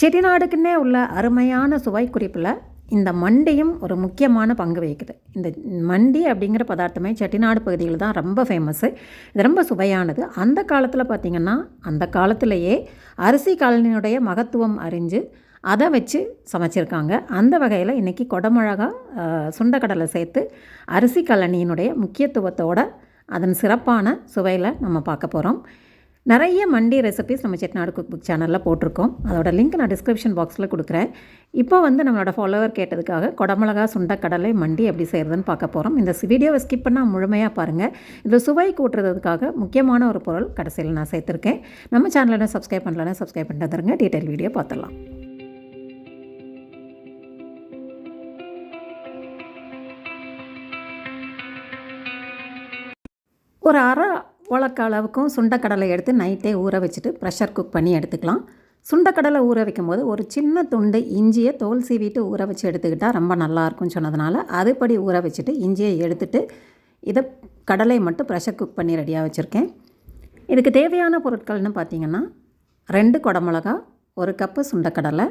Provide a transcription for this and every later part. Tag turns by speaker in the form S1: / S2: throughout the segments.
S1: செட்டிநாடுக்குன்னே உள்ள அருமையான சுவை குறிப்பில் இந்த மண்டியும் ஒரு முக்கியமான பங்கு வகிக்குது. இந்த மண்டி அப்படிங்கிற பதார்த்தமே செட்டிநாடு பகுதியில் தான் ரொம்ப ஃபேமஸ்ஸு இது ரொம்ப சுவையானது. அந்த காலத்தில் பார்த்திங்கன்னா அந்த காலத்திலேயே அரிசி காலனியுடைய மகத்துவம் அறிஞ்சு அதை வச்சு சமைச்சிருக்காங்க. அந்த வகையில் இன்றைக்கி கொடமிளகா சுண்டக்கடலை சேர்த்து அரிசி கழனியினுடைய முக்கியத்துவத்தோட அதன் சிறப்பான சுவையில் நம்ம பார்க்க போகிறோம் நிறைய மண்டி ரெசிபிஸ் நம்ம செட்நாடு குக் புக் சேனலில் போட்டிருக்கோம். அதோட லிங்க் நான் டிஸ்கிரிப்ஷன் பாக்ஸில் கொடுக்குறேன். இப்போ வந்து நம்மளோட ஃபாலோவர் கேட்டதுக்காக கொடமிளகா சுண்டக்கடலை மண்டி எப்படி செய்கிறதுன்னு பார்க்க போகிறோம் இந்த வீடியோவை ஸ்கிப் பண்ணால் முழுமையாக பாருங்கள் இதில் சுவை கூட்டுறதுக்காக முக்கியமான ஒரு பொருள் கடைசியில் நான் சேர்த்துருக்கேன். நம்ம சேனலில் சப்ஸ்கிரைப் பண்ணலன்னா சப்ஸ்கிரைப் பண்ணிட்டு வந்துருங்க. டீட்டெயில் வீடியோ பார்த்துடலாம். ஒரு அரை உலக்க அளவுக்கும் சுண்டக்கடலை எடுத்து நைட்டே ஊற வச்சுட்டு ப்ரெஷர் குக் பண்ணி எடுத்துக்கலாம். சுண்டக்கடலை ஊற வைக்கும்போது ஒரு சின்ன துண்டு இஞ்சியை தோல் சீவிட்டு ஊற வச்சு எடுத்துக்கிட்டால் ரொம்ப நல்லாயிருக்கும்னு சொன்னதுனால அதுபடி ஊற வச்சுட்டு இஞ்சியை எடுத்துட்டு இதை கடலை மட்டும் ப்ரெஷர் குக் பண்ணி ரெடியாக வச்சுருக்கேன். இதுக்கு தேவையான பொருட்கள்னு பார்த்தீங்கன்னா ரெண்டு குடமிளகா ஒரு கப்பு சுண்டக்கடலை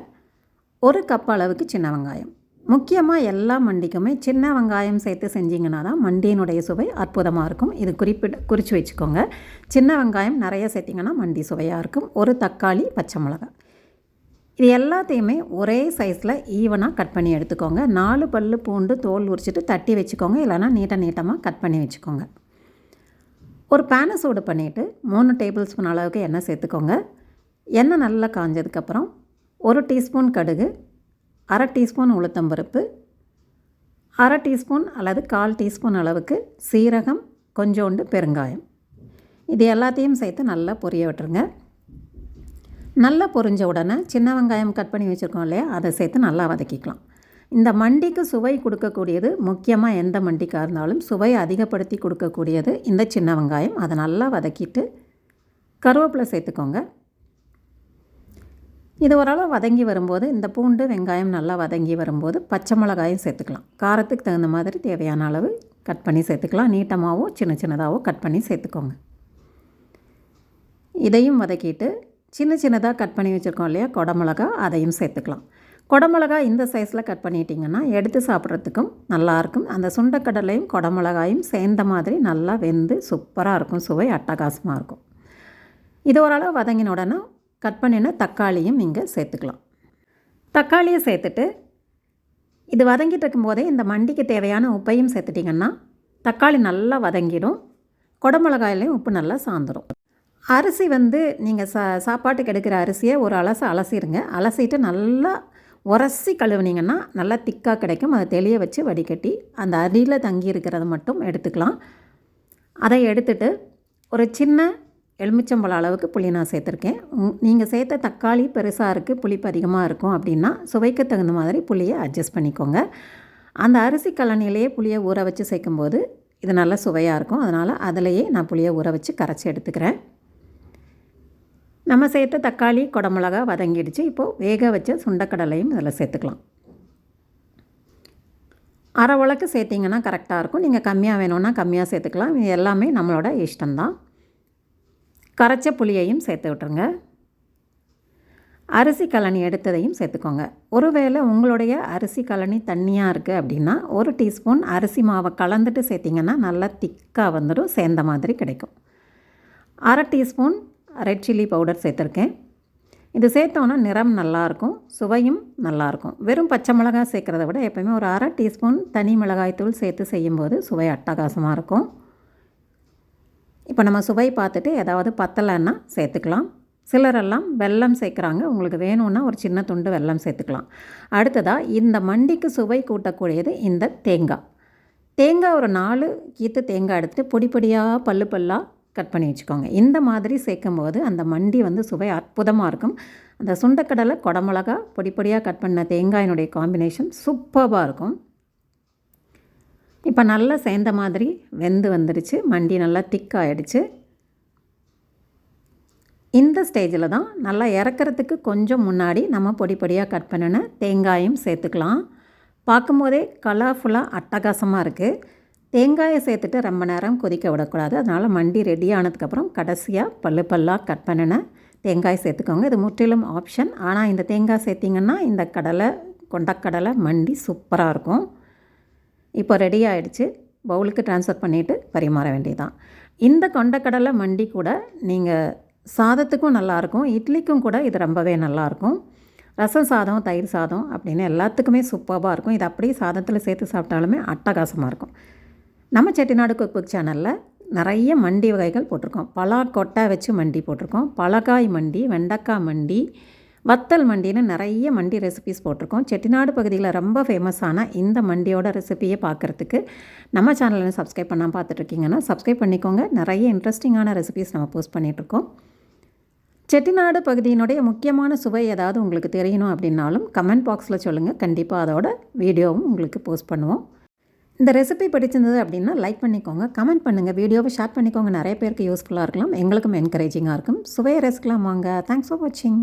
S1: ஒரு கப் அளவுக்கு சின்ன வெங்காயம். முக்கியமாக எல்லா மண்டிக்குமே சின்ன வெங்காயம் சேர்த்து செஞ்சிங்கன்னா தான் மண்டியினுடைய சுவை அற்புதமாக இருக்கும். இது குறிப்பிட குறித்து வச்சுக்கோங்க. சின்ன வெங்காயம் நிறைய சேர்த்திங்கன்னா மண்டி சுவையாக இருக்கும். ஒரு தக்காளி பச்சை மிளகாய். இது எல்லாத்தையுமே ஒரே சைஸில் ஈவனாக கட் பண்ணி எடுத்துக்கோங்க. நாலு பல் பூண்டு தோல் உரிச்சிட்டு தட்டி வச்சுக்கோங்க. இல்லைனா நீட்ட நீட்டமாக கட் பண்ணி வச்சுக்கோங்க. ஒரு பேனை சூடு பண்ணிவிட்டு மூணு டேபிள் ஸ்பூன் அளவுக்கு எண்ணெய் சேர்த்துக்கோங்க. எண்ணெய் நல்லா காஞ்சதுக்கப்புறம் ஒரு டீஸ்பூன் கடுகு அரை டீஸ்பூன் உளுத்தம்பருப்பு அரை டீஸ்பூன் அல்லது கால் டீஸ்பூன் அளவுக்கு சீரகம் கொஞ்சோண்டு பெருங்காயம். இது எல்லாத்தையும் சேர்த்து நல்லா பொரிய விட்டுருங்க. நல்லா பொரிஞ்ச உடனே சின்ன வெங்காயம் கட் பண்ணி வச்சுருக்கோம் இல்லையா அதை சேர்த்து நல்லா வதக்கிக்கலாம். இந்த மண்டிக்கு சுவை கொடுக்கக்கூடியது முக்கியமாக எந்த மண்டிக்காக இருந்தாலும் சுவை அதிகப்படுத்தி கொடுக்கக்கூடியது இந்த சின்ன வெங்காயம். அதை நல்லா வதக்கிட்டு கருவேப்பிலை சேர்த்துக்கோங்க. இது ஓரளவு வதங்கி வரும்போது இந்த பூண்டு வெங்காயம் நல்லா வதங்கி வரும்போது பச்சை மிளகாயும் சேர்த்துக்கலாம். காரத்துக்கு தகுந்த மாதிரி தேவையான அளவு கட் பண்ணி சேர்த்துக்கலாம். நீட்டமாகவோ சின்ன சின்னதாகவோ கட் பண்ணி சேர்த்துக்கோங்க. இதையும் வதக்கிட்டு சின்ன சின்னதாக கட் பண்ணி வச்சுருக்கோம் இல்லையா குடமிளகா அதையும் சேர்த்துக்கலாம். குடமிளகா இந்த சைஸில் கட் பண்ணிட்டீங்கன்னா எடுத்து சாப்பிட்றதுக்கும் நல்லாயிருக்கும் அந்த சுண்டக்கடலையும் கொடமிளகாயும் சேர்ந்த மாதிரி நல்லா வெந்து சூப்பராக இருக்கும். சுவை அட்டகாசமாக இருக்கும். இது ஓரளவு வதங்கின உடனே கட் பண்ணின தக்காளியும் இங்கே சேர்த்துக்கலாம். தக்காளியை சேர்த்துட்டு இது வதங்கிட்டு இருக்கும்போதே இந்த மண்டிக்கு தேவையான உப்பையும் சேர்த்துட்டிங்கன்னா தக்காளி நல்லா வதங்கிடும். குடமிளகாயிலையும் உப்பு நல்லா சாந்துடும் அரிசி வந்து நீங்கள் சா சாப்பாட்டுக்கு எடுக்கிற அரிசியை ஒரு அலசு அலசிடுங்க அலசிட்டு நல்லா உரசி கழுவுனீங்கன்னா நல்லா திக்காக கிடைக்கும். அதை தெளிய வச்சு வடிகட்டி அந்த அரியில் தங்கி இருக்கிறத மட்டும் எடுத்துக்கலாம். அதை எடுத்துட்டு ஒரு சின்ன எலுமிச்சம்பழம் அளவுக்கு புளி நான் சேர்த்துருக்கேன். நீங்கள் சேர்த்த தக்காளி பெருசாக இருக்குது புளிப்பு அதிகமாக இருக்கும் அப்படின்னா சுவைக்கு தகுந்த மாதிரி புளியை அட்ஜஸ்ட் பண்ணிக்கோங்க. அந்த அரிசி கலனிலேயே புளியை ஊற வச்சு சேர்க்கும்போது இது நல்ல சுவையாக இருக்கும். அதனால் அதிலையே நான் புளியை ஊற வச்சு கரைச்சி எடுத்துக்கிறேன். நம்ம சேர்த்த தக்காளி குடமிளகா வதங்கிடுச்சு. இப்போது வேக வச்ச சுண்டக்கடலையும் இதில் சேர்த்துக்கலாம். அரை உலக்கு சேர்த்திங்கன்னா கரெக்டாக இருக்கும். நீங்கள் கம்மியாக வேணும்னா கம்மியாக சேர்த்துக்கலாம். இது எல்லாமே நம்மளோட இஷ்டம்தான். கரைச்ச புளியையும் சேர்த்து விட்டுருங்க. அரிசி கழனி எடுத்ததையும் சேர்த்துக்கோங்க. ஒருவேளை உங்களுடைய அரிசி கழனி தண்ணியாக இருக்குது அப்படின்னா ஒரு டீஸ்பூன் அரிசி மாவை கலந்துட்டு சேர்த்திங்கன்னா நல்லா திக்காக வந்துடும் சேர்ந்த மாதிரி கிடைக்கும். அரை டீஸ்பூன் ரெட் சில்லி பவுடர் சேர்த்துருக்கேன். இது சேர்த்தோன்னா நிறம் நல்லாயிருக்கும் சுவையும் நல்லாயிருக்கும் வெறும் பச்சை மிளகாய் சேர்க்குறத விட எப்போயுமே ஒரு அரை டீஸ்பூன் தனி மிளகாய்த்தூள் சேர்த்து செய்யும்போது சுவை அட்டகாசமாக இருக்கும். இப்போ நம்ம சுவை பார்த்துட்டு ஏதாவது பத்தலைன்னா சேர்த்துக்கலாம். சிலரெல்லாம் வெல்லம் சேர்க்குறாங்க. உங்களுக்கு வேணும்னா ஒரு சின்ன துண்டு வெல்லம் சேர்த்துக்கலாம். அடுத்ததாக இந்த மண்டிக்கு சுவை கூட்டக்கூடியது இந்த தேங்காய். தேங்காய் ஒரு நாலு கீத்து தேங்காய் எடுத்துகிட்டு பொடி பொடியாக பல்லு பல்லாக கட் பண்ணி வச்சுக்கோங்க. இந்த மாதிரி சேர்க்கும்போது அந்த மண்டி வந்து சுவை அற்புதமாக இருக்கும். அந்த சுண்டக்கடலை குடமிளகா பொடி பொடியாக கட் பண்ண தேங்காயினுடைய காம்பினேஷன் சூப்பராக இருக்கும். இப்போ நல்லா சேர்ந்த மாதிரி வெந்து வந்துடுச்சு மண்டி நல்லா திக்காகிடுச்சு இந்த ஸ்டேஜில் தான் நல்லா இறக்கிறதுக்கு கொஞ்சம் முன்னாடி நம்ம பொடி பொடியாக கட் பண்ணின தேங்காயும் சேர்த்துக்கலாம். பார்க்கும்போதே கலர்ஃபுல்லாக அட்டகாசமாக இருக்குது தேங்காயை சேர்த்துட்டு ரொம்ப நேரம் கொதிக்க விடக்கூடாது. அதனால் மண்டி ரெடி ஆனதுக்கப்புறம் கடைசியாக பல்லு பல்லாக கட் பண்ணின தேங்காய் சேர்த்துக்கோங்க. இது முற்றிலும் ஆப்ஷன் ஆனால் இந்த தேங்காய் சேர்த்திங்கன்னா இந்த கடலை கொண்டக்கடலை மண்டி சூப்பராக இருக்கும். இப்போ ரெடி ஆகிடுச்சு பவுலுக்கு ட்ரான்ஸ்ஃபர் பண்ணிவிட்டு பரிமாற வேண்டியதுதான். இந்த கொண்டக்கடலை மண்டி கூட நீங்கள் சாதத்துக்கும் நல்லாயிருக்கும் இட்லிக்கும் கூட இது ரொம்பவே நல்லாயிருக்கும். ரசம் சாதம் தயிர் சாதம் அப்படின்னு எல்லாத்துக்குமே சூப்பராக இருக்கும். இது அப்படியே சாதத்தில் சேர்த்து சாப்பிட்டாலுமே அட்டகாசமாக இருக்கும். நம்ம செட்டிநாடு குக் புக் சேனலில் நிறைய மண்டி வகைகள் போட்டிருக்கோம். பலா கொட்டை வச்சு மண்டி போட்டிருக்கோம். பலகாய் மண்டி வெண்டைக்காய் மண்டி வத்தல் மண்டின்னு நிறைய மண்டி ரெசிபிஸ் போட்டிருக்கோம். செட்டிநாடு பகுதியில் ரொம்ப ஃபேமஸான இந்த மண்டியோட ரெசிபியை பார்க்குறதுக்கு நம்ம சேனலில் சப்ஸ்கிரைப் பண்ணால் பார்த்துட்ருக்கீங்கன்னா சப்ஸ்கிரைப் பண்ணிக்கோங்க. நிறைய இன்ட்ரெஸ்டிங்கான ரெசிபிஸ் நம்ம போஸ்ட் பண்ணிகிட்ருக்கோம் செட்டிநாடு பகுதியினுடைய முக்கியமான சுவை ஏதாவது உங்களுக்கு தெரியணும் அப்படின்னாலும் கமெண்ட் பாக்ஸில் சொல்லுங்கள் கண்டிப்பாக அதோட வீடியோவும் உங்களுக்கு போஸ்ட் பண்ணுவோம். இந்த ரெசிபி பிடிச்சிருந்தது அப்படின்னா லைக் பண்ணிக்கோங்க. கமெண்ட் பண்ணுங்கள் வீடியோவை ஷேர் பண்ணிக்கோங்க. நிறைய பேருக்கு யூஸ்ஃபுல்லாக இருக்கலாம். எங்களுக்கும் என்கரேஜிங்காக இருக்கும். சுவையை ரசிக்கலாம் வாங்க. தேங்க்ஸ் ஃபார் வாட்சிங்